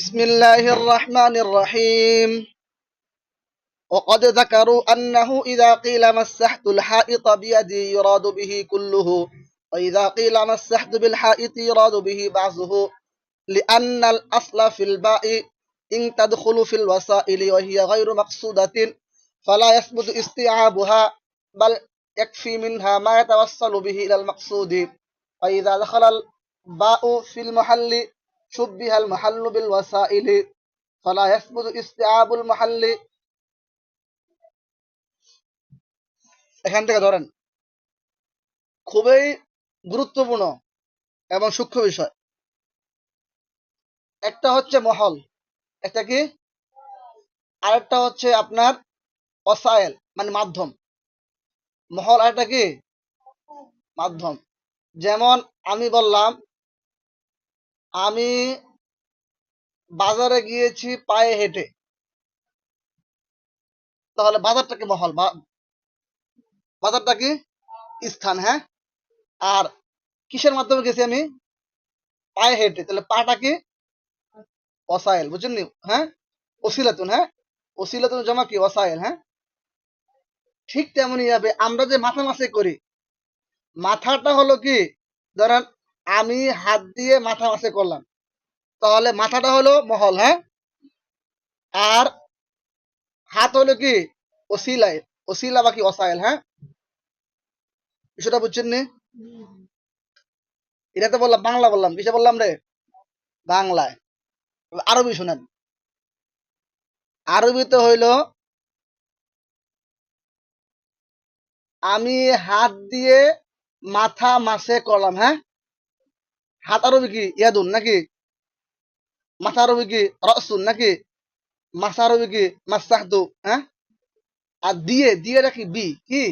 بسم الله الرحمن الرحيم. وقد ذكروا أنه إذا قيل مسحت الحائط بيدي يراد به كله وإذا قيل مسحت بالحائط يراد به بعضه لأن الأصل في الباء إن تدخل في الوسائل وهي غير مقصودة فلا يثبت استيعابها بل يكفي منها ما يتوصل به إلى المقصود. وإذا دخل الباء في المحل شبه المحل بالوسائل فلا يثبت استيعاب المحل এখান থেকে ধরেন খুবই গুরুত্বপূর্ণ এবং সূক্ষ্ম বিষয় একটা হচ্ছে মহল একটা কি আরেকটা হচ্ছে আপনার অসায়েল মানে মাধ্যম মহল আরেকটা কি মাধ্যম যেমন আমি বললাম আমি বাজারে গিয়েছি পায়ে হেঁটে। তাহলে বাজারটা কি মহল? বাজারটা কি স্থান হ্যাঁ? আর কিসের মাধ্যমে গেছি আমি? পায়ে হেঁটে। তাহলে পাটা কি? ওসাইল বুঝছেন হ্যাঁ? ওসিলাতুন হ্যাঁ? ওসিলাতুন জমা কি? ওসাইল হ্যাঁ? ঠিক তেমনই ভাবে আমরা যে মাথা মাসে করি, মাথাটা হলো কি? ধরেন আমি হাত দিয়ে মাথা মাসে করলাম। তাহলে মাথাটা হলো মহল হ্যাঁ? আর হাত হলো কি? ওসিলাই ওসিলা বাকি অসাইল হ্যাঁ? বিষয়টা বুঝছেন নি? এটা তো বললাম, বাংলা বললাম। কিসে বললাম রে? বাংলায়। আরবি শোনেন। আরবিতে হইল, আমি হাত দিয়ে মাথা মাসে করলাম হ্যাঁ? হাত আরবি কি? ইয়াদুন নাকি? মাথা আরবি কি? রসুন নাকি? মাথা আরবি কি? মাসাহদু হ্যাঁ? আর দিয়ে দিয়ে রাখি বি, কি?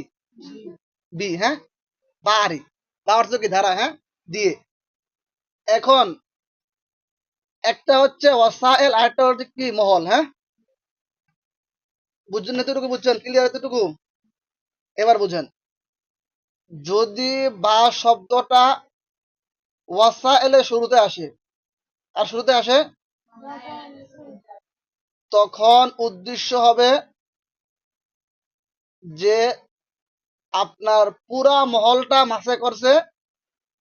বি হ্যাঁ? বাড়ি বা কি? ধারা হ্যাঁ? দিয়ে। এখন একটা হচ্ছে ওয়াসাইল, আরেকটা হচ্ছে কি? মহল হ্যাঁ? বুঝছেন এতটুকু? বুঝছেন? ক্লিয়ার এতটুকু? এবার বুঝেন। যদি বা শব্দটা ওয়াসাইলের শুরুতে আসে। আর শুরুতে আসে? তখন উদ্দেশ্য হবে যে আপনার পুরা মহলটা মাসে করছে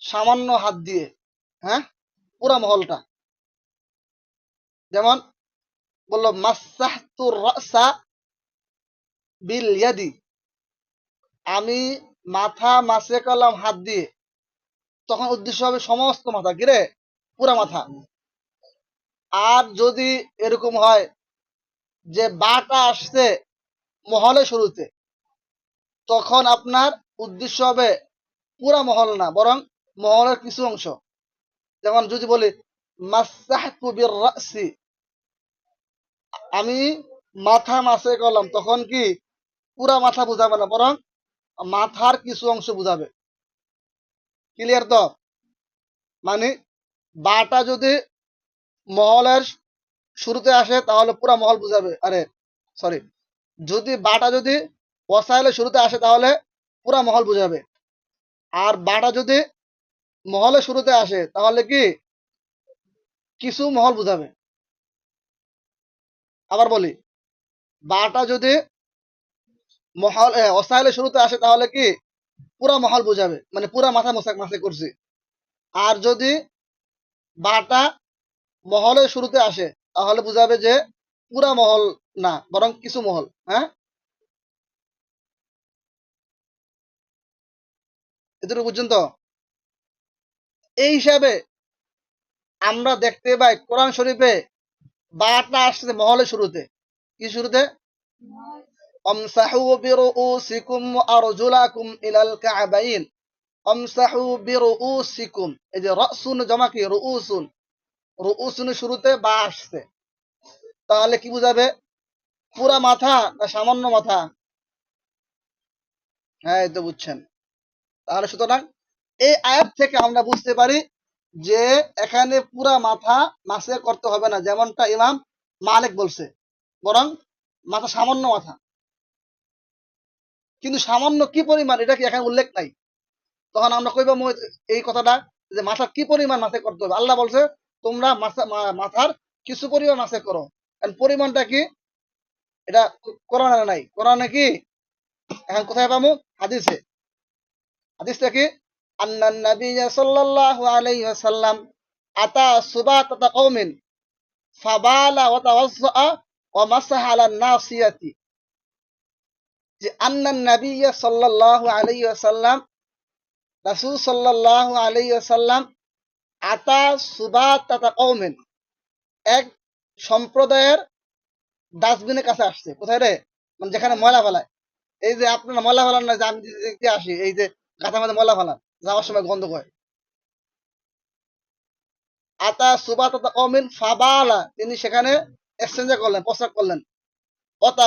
সামান্য হাত দিয়ে হ্যাঁ? পুরা মহলটা। যেমন বলল ইয়াদি। আমি মাথা মাসে করলাম হাত দিয়ে। তখন উদ্দেশ্য হবে সমস্ত মাথা কিরে পুরা মাথা। আর যদি এরকম হয় যে বাটা আসছে মহলে শুরুতে, তখন আপনার উদ্দেশ্য হবে পুরা মহল না, বরং মহলের কিছু অংশ। যেমন যদি বলি আমি মাথা মাসে করলাম, তখন কি পুরা মাথা বুঝাবে না, বরং মাথার কিছু অংশ বুঝাবে। ক্লিয়ার তো? মানে বাটা যদি মহলের শুরুতে আসে, তাহলে পুরা মহল বুঝাবে। আরে সরি যদি বাটা যদি ওয়াসাইলের শুরুতে আসে, তাহলে পুরা মহল বুঝাবে। আর বাটা যদি মহলের শুরুতে আসে, তাহলে কি? কিছু মহল বুঝাবে। আবার বলি, বাটা যদি মহল ওসাইলের শুরুতে আসে, তাহলে কি? পুরা মহল বুঝাবে মানে পুরা মাথা মোসাক মাসে করছি। আর যদি বাটা মহলের শুরুতে আসে, তাহলে বুঝাবে যে পুরা মহল না, বরং কিছু মহল হ্যাঁ? এতটুকু বুঝছেন তো এই হিসাবে আমরা দেখতে পাই কোরআন শরীফে বাটা আসছে মহলের শুরুতে। কি শুরুতে? বিরুউসিকুম ওয়া আরজুলাকুম ইলাল কা'বাইন আমসাহু বিরুউসিকুম এই যে রাসুন জমা কি? রুউসুন রুউসুন শুরুতে বা আসছে। তাহলে কি বুঝাবে? পুরা মাথা না সামান্য মাথা? হ্যাঁ এই তো বুঝছেন। তাহলে সুতরাং এই আয়াত থেকে আমরা বুঝতে পারি যে এখানে পুরা মাথা মাসে করতে হবে না, যেমনটা ইমাম মালিক বলছে। বরং মাথা সামান্য মাথা। কিন্তু সামান্য কি পরিমাণ, এটা কি এখানে উল্লেখ নাই। তখন আমরা কইব এই কথাটা যে মাথা কি পরিমাণ মাথায় করতে হবে। আল্লাহ বলছে, তোমরা মাথার কিছু পরিমাণ আছে করো। পরিমাণটা কি? এটা কোরআনে নাই। কোরআনে কি? এখন কোথায় পাবো? হাদিসে। হাদিসটা কি? আন্নান নাবিয়্যা সাল্লাল্লাহু আলাইহি ওয়াসাল্লাম আতা সুবাতাতা কওমিন, ফাবালা ওয়া তাওয়াজ্জা ওয়া মাসাহা নাসিয়াতি। যে আন্নান নাবিয়্যা সাল্লাল্লাহু আলাইহি ওয়াসাল্লাম, রাসূল সাল্লাল্লাহু আলাইহি ওয়াসাল্লাম আতা সুবাতাতা কওমিন, এক সম্প্রদায়ের ডাস্টবিনের কাছে আসছে। কোথায় রে? মানে যেখানে ময়লা ফেলায়। এই যে আপনারা ময়লা ফেলান না, যে আমি দেখতে আসি, এই যে গাথার মধ্যে ময়লা ফেলান, যাওয়ার সময় গন্ধ করে। আতা সুবাত কমিন ফাবালা, তিনি সেখানে এক্সচেঞ্জ করলেন, প্রস্তাব করলেন। অতা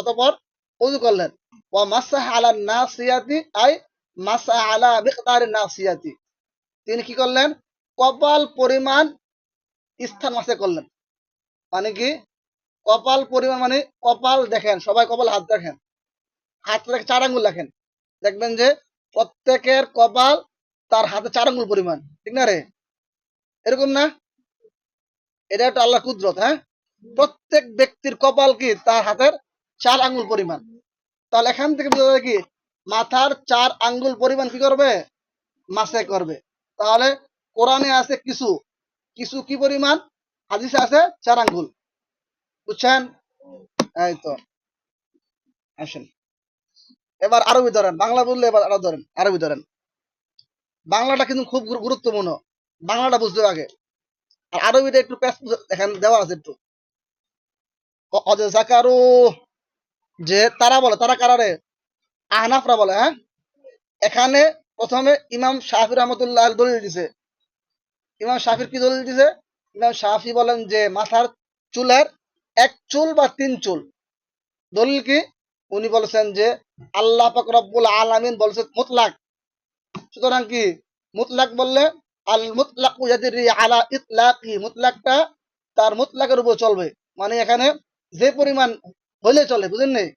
অতপর উজু করলেন। ও মাসা আলা নাসিয়াতি, আই মাসা আলা মিকদার নাসিয়াতি। তিনি কি করলেন? কপাল পরিমাণ স্থান মাসে করলেন। মানে কি? কপাল পরিমাণ মানে কপাল দেখেন, সবাই কপাল হাত দেখেন। হাত রেখে চার আঙ্গুল রাখেন। দেখবেন যে প্রত্যেকের কপাল তার হাতে চার আঙ্গুল পরিমাণ, ঠিক না রে? এরকম না? এটা একটা আল্লাহ কুদরত হ্যাঁ? প্রত্যেক ব্যক্তির কপাল কি? তার হাতের চার আঙ্গুল পরিমাণ। তাহলে এখান থেকে বোঝা যায় কি? মাথার চার আঙ্গুল পরিমাণ কি করবে? মাসে করবে। তাহলে কোরআনে আছে কিছু। কিছু কি পরিমাণ? হাদিসে আছে চার আঙ্গুল। বুঝছেন? এই তো। আসেন। এবার আরবি ধরেন। বাংলা বললে এবার আরও ধরেন। আরবি ধরেন। বাংলাটা কিন্তু খুব গুরুত্বপূর্ণ। বাংলাটা বুঝতে আগে। আর আরবিটা একটু প্যাস এখানে দেওয়া আছে একটু। অদ জাকারু যে তারা বলে, তারা কারারে আহনাফরা বলে হ্যাঁ? এখানে প্রথমে ইমাম শাহি রহমতুল্লাহ দলিল দিছে। ইমাম শাফির কি দলিল দিছে? ইমাম শাফি বলেন যে মাথার চুলের এক চুল বা তিন চুল। দলিল কি? উনি বলেছেন যে আল্লাহ পাক আলামিন বলেছেন মুতলাক। সুতরাং কি? মুতলাক বললে আল মুতলাক ইয়াদিরি আলা ইতলাকি। মুতলাকটা তার মুতলাকের উপর চলবে। মানে এখানে যে পরিমাণ হলে চলে, বুঝেন নেই?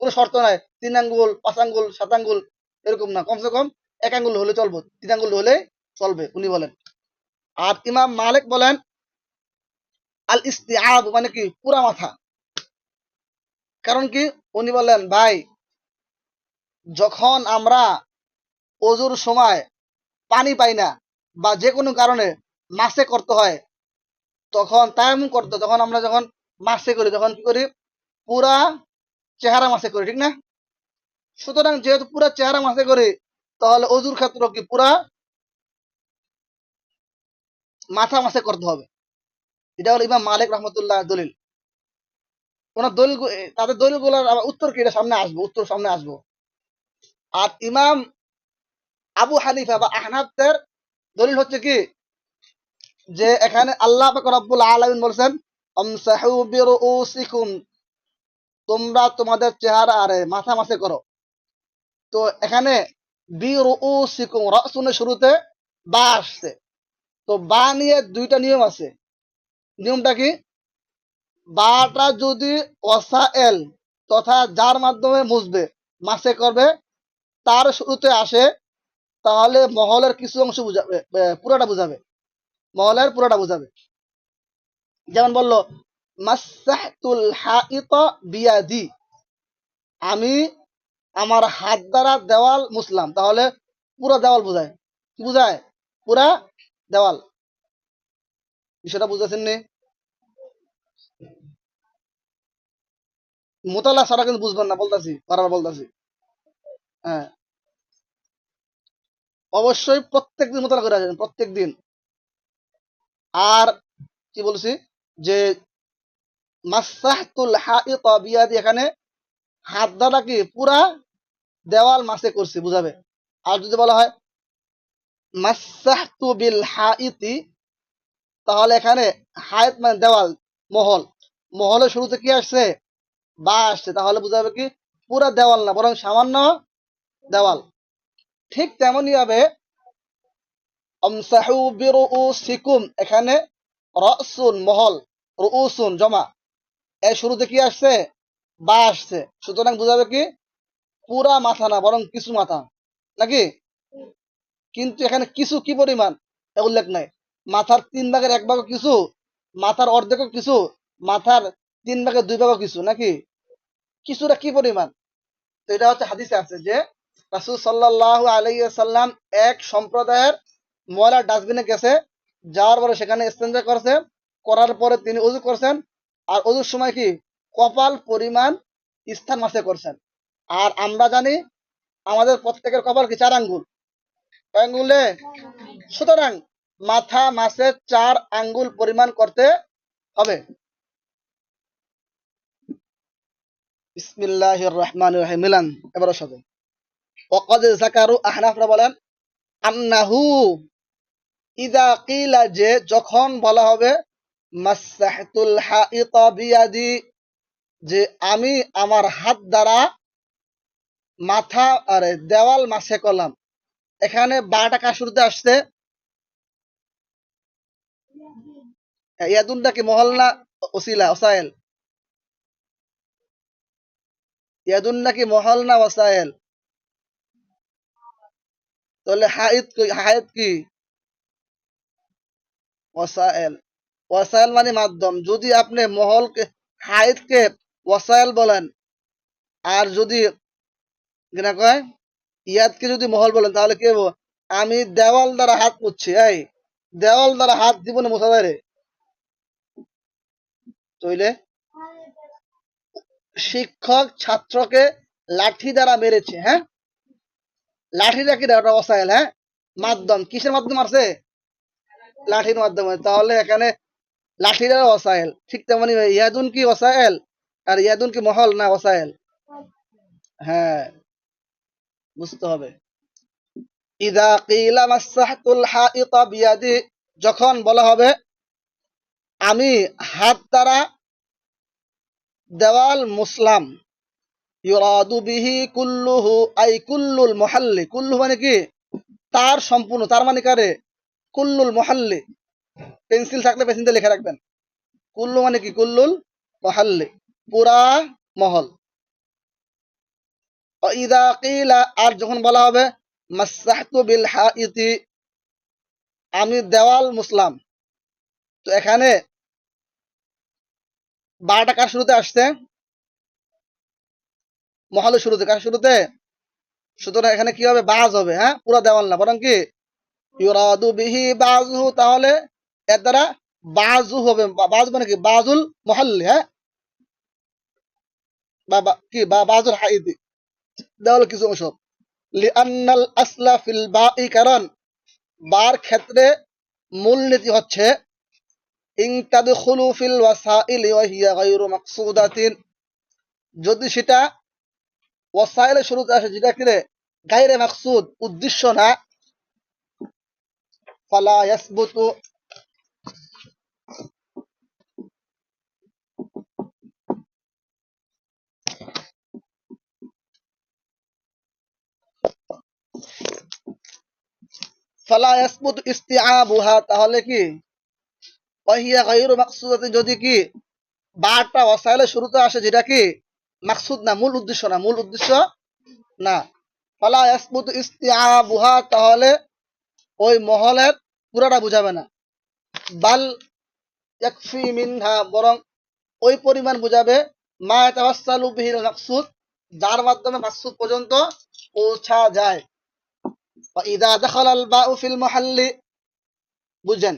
কোনো শর্ত নাই। তিন আঙ্গুল, পাঁচ আঙ্গুল, সাত আঙ্গুল, এরকম না। কমসে কম এক আঙ্গুল হলে চলবে, তিন আঙ্গুল হলে চলবে, উনি বলেন। আর ইমাম মালিক বলেন, আল ইস্তিআব মানে কি? পুরা মাথা। কারণ কি? উনি বললেন ভাই, যখন আমরা অজুর সময় পানি পাই না বা যে কোনো কারণে মাসে করতে হয়, তখন তায়ামুম করতে তখন আমরা যখন মাসে করি, তখন কি করি? পুরা চেহারা মাসে করি, ঠিক না? সুতরাং যেহেতু পুরা চেহারা মাসে করি, তাহলে অজুর ক্ষেত্রে কি পুরা মাথা মাসে করতে হবে। এটা হলো ইমাম মালিক রহমতুল্লাহ দলিল। ওনার দলিল তাদের দলিলগুলার আবার উত্তর কি? এটা সামনে আসব, উত্তর সামনে আসব। আর ইমাম আবু হানিফা বা আহনাবদের দলিল হচ্ছে কি? যে এখানে আল্লাহ রব্বুল আলামিন বলছেন তোমরা তোমাদের চেহারা আরে মাথা মাসে করো। তো এখানে শুরুতে বা আসছে। তো বা নিয়ে দুইটা নিয়ম আছে। নিয়মটা কি? বাটা যদি অসা এল তথা যার মাধ্যমে মুছবে, মাসে করবে, তার শুরুতে আসে, তাহলে মহলের কিছু অংশ বুঝাবে পুরোটা বুঝাবে। মহলের পুরোটা বুঝাবে। যেমন বলল মাসাহতুল হাইত বিয়াদি। আমি আমার হাত দ্বারা দেওয়াল মুসলাম তাহলে পুরো দেওয়াল বুঝায়। কি বুঝায়? পুরা দেওয়াল। বিষয়টা বুঝেছেন নি? মোতালা ছাড়া কিন্তু বুঝবেন না, বলতাছি বারবার বলতাছি। হ্যাঁ। অবশ্যই প্রত্যেক দিন মোতালা করে আসবেন, প্রত্যেক দিন। আর কি বলছি? যে মাসাহতুল হাইত এখানে হাত দ্বারা কি? পুরা দেওয়াল মাসে করছি, বুঝাবে? আর যদি বলা হয় মাসাহতু বিল হাইতি তাহলে এখানে হায়াত মানে দেওয়াল, মহল। মহলের শুরুতে কি আসছে? বা আসছে। তাহলে বুঝাবে কি? পুরা দেওয়াল না, বরং সামান্য দেওয়াল। ঠিক তেমনই বিরুসিকুম এখানে রসুন, মহল রুসুন জমা। এর শুরুতে কি আসছে? বা আসছে। সুতরাং বুঝাবে কি? পুরা মাথা না, বরং কিছু মাথা। নাকি? কিন্তু এখানে কিছু কি পরিমাণ? উল্লেখ নাই। মাথার তিন ভাগের এক ভাগ কিছু, মাথার অর্ধেকও কিছু, মাথার তিন ভাগের দুই ভাগও কিছু, নাকি? কিছুটা কি পরিমাণ? তো এটা হচ্ছে হাদিসে আছে যে, রাসূল সাল্লাল্লাহু আলাইহি সাল্লাম এক সম্প্রদায়ের ময়লা ডাস্টবিনে গেছে। যাওয়ার পরে সেখানে ইস্তেঞ্জা করছে। করার পরে তিনি উজু করছেন। আর উজুর সময় কি? কপাল পরিমাণ স্থান মাসে করছেন। আর আমরা জানি আমাদের প্রত্যেকের কপাল কি? চার আঙ্গুল। আঙ্গুলে সুতরাং মাথা মাসে চার আঙ্গুল পরিমাণ করতে হবে। বলেন যে যখন বলা হবে মাসাহতুল হাইতা বিয়াদি, যে আমি আমার হাত দ্বারা মাথা, আরে দেওয়াল মাসে করলাম। এখানে বা টাকা শুরুতে আসছে। ইয়াদুনটা কি মহল না ওসিলা ওসাইল ইয়াদুন নাকি মহল না ওসাইল তাহলে হাইদ হাইদ কি? ওসাইল ওয়াসাইল মানে মাধ্যম। যদি আপনি মহলকে হাইদকে ওয়াসাইল বলেন, আর যদি কিনা কয় ইয়াদকে যদি মহল বলেন, তাহলে কি আমি দেওয়াল দ্বারা হাত পুচ্ছি এই, দেওয়াল দ্বারা হাত দিব না রে। তইলে শিক্ষক ছাত্রকে লাঠি দ্বারা মেরেছে হ্যাঁ? লাঠি লাঠিটা কি ওটা ওসাইল হ্যাঁ? মাধ্যম। কিসের মাধ্যম আছে? লাঠির মাধ্যমে। তাহলে এখানে লাঠির ওসাইল ঠিক তেমনি ইয়াদুন কি ওসাইল আর ইয়াদুন কি মহল না ওসাইল হ্যাঁ বুঝতে হবে। ইদা কিলা মাসাহতুল হাইতা বিয়াদি, যখন বলা হবে, আমি হাত দ্বারা দেওয়াল মুসলাম। ইউরাদু বিহি কুল্লুহু, আই কুল্লুল মহাল্লি। কুল্লু মানে কি? তার সম্পূর্ণ, তার মানে কারে? কুল্লুল মহাল্লি। পেন্সিল থাকলে পেন্সিল লিখে রাখবেন। কুল্লু মানে কি? কুল্লুল মহাল্লি। পুরা মহল। আর যখন বলা হবে বিল হাইতি, আমি দেওয়াল মুসলাম। তো এখানে বারোটা কার শুরুতে আসছে? মহলের শুরুতে। কার শুরুতে? সুতরাং এখানে কি হবে? বাজ হবে হ্যাঁ? পুরা দেওয়াল না। বরং কি? বিহি বাজহু, তাহলে এর দ্বারা বাজু হবে বাজ মানে কি? বাজুল মহল্লি হ্যাঁ? কি? বাজুল হাইদি। দেওয়াল কিছু অংশ। আসলা ফিল কারণ, বার ক্ষেত্রে মূলনীতি হচ্ছে ওয়াসাইলি ওয়া গায়রু মাকসুদাতিন। যদি সেটা ওয়াসাইলে শুরুতে আসে, যেটা মাকসুদ, উদ্দেশ্য না। ফালা ইয়াসবুতু ফালা ইস্তিআবুহা, তাহলে কি? ওয়াহিয়া গায়রু মাকসুদাতিন যদি কি বারটা ওয়াসাইলে শুরুতে আসে, যেটা কি? মাকসুদ না, মূল উদ্দেশ্য না, মূল উদ্দেশ্য না। ফালা ইয়াসবুতু ইস্তিআবুহা, তাহলে ওই মহলের পুরাটা বুঝাবে না। বাল ইয়াকফি মিনহা, বরং ওই পরিমাণ বুঝাবে, মা ইয়াতাওয়াসসালু বিহিল মাকসুদ, যার মাধ্যমে মাকসুদ পর্যন্ত পৌঁছা যায়। ইদা দাখালাল বাউ ফিল মুহাল্লি বুঝেন?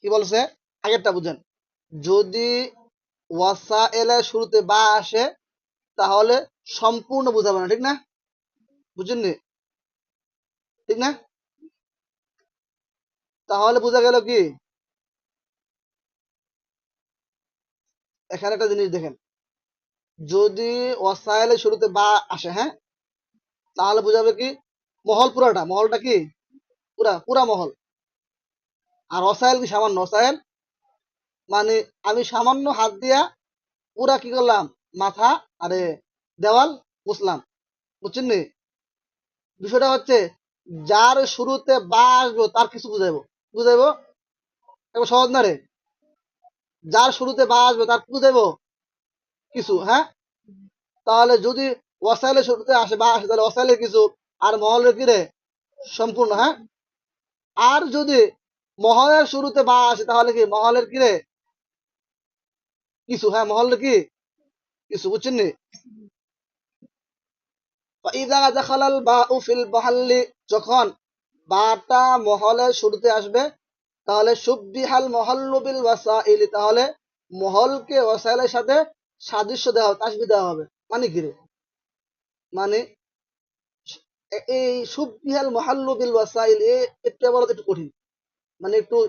কি বলছে? আগেরটা বুঝেন। যদি ওয়াসা এলে শুরুতে বা আসে, তাহলে সম্পূর্ণ বুঝাবে না, ঠিক না? বুঝেননি? ঠিক না? তাহলে বোঝা গেল কি? এখানে একটা জিনিস দেখেন। যদি ওয়াসাইলের শুরুতে বা আসে হ্যাঁ? তাহলে বুঝাবে কি? মহল পুরাটা, মহলটা কি? পুরা পুরা মহল। আর অসাইল কি সামান্য? অসাইল মানে আমি সামান্য হাত দিয়া পুরা কি করলাম? মাথা, আরে দেওয়াল মুসলাম বুঝছেন নি? বিষয়টা হচ্ছে যার শুরুতে বা আসবে তার কিছু বুঝাইবো। বুঝাইবো? এবার সহজ না রে? যার শুরুতে বা আসবে তার বুঝাইবো কিছু হ্যাঁ? তাহলে যদি ওয়াসাইলের শুরুতে আসে বা আসে, তাহলে ওয়াসাইলের কিছু আর মহল কিরে সম্পূর্ণ হ্যাঁ? আর যদি মহলের শুরুতে বা আসে, তাহলে কি? মহলের কিরে কিছু হ্যাঁ মহল কি? কিছু, বুঝছেন নি? যখন বাটা মহলের শুরুতে আসবে, তাহলে সুব্বিহাল মহল্লুবিল ওয়াসাইল, তাহলে মহলকে ওয়াসাইলের সাথে সাদৃশ্য দেওয়া হবে, তাসবি দেওয়া হবে। মানে কি রে? মানে এই সুববিহাল মহল্লু বিল ওয়াসাইল, এ, একটু বড় একটু কঠিন। মানে একটু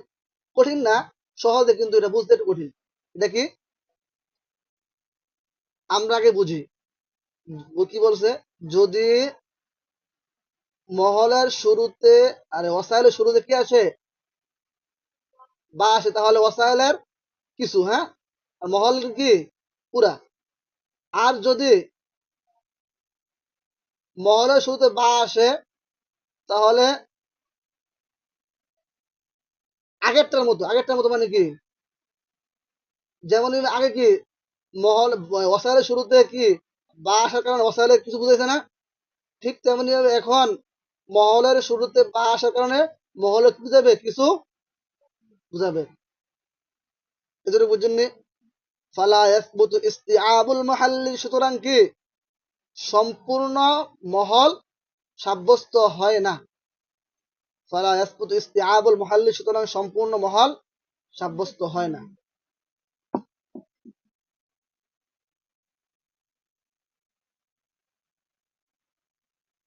কঠিন না, সহজে কিন্তু এটা বুঝতে একটু কঠিন। এটা কি? আমরা আগে বুঝি। ও কি বলছে? যদি মহলের শুরুতে, আরে ওসাইলের শুরুতে কি আসে? বা আসে, তাহলে ওসাইলের কিছু হ্যাঁ? মহল কি? পুরা। আর যদি মহলের শুরুতে বা আসে, তাহলে আগেরটার মতো আগেরটার মতো মানে কি? যেমন আগে কি, মহল ওসাইলের শুরুতে কি, বা আসার কারণে ওসাইলের কিছু বুঝাইছে না? ঠিক তেমনি এখন মহলের শুরুতে বা আসার কারণে মহলে কি বুঝাবে? কিছু বুঝাবে। এজন্য বুঝছেননি ফালা ইয়াসবুতু ইস্তিআবুল মাহাল্লি সুতরাং কি সম্পূর্ণ মহল সাব্যস্ত হয় না। ফলা ইয়াসবুতু ইস্তিআবুল মাহাল্লি সুতরাং সম্পূর্ণ মহল সাব্যস্ত হয় না।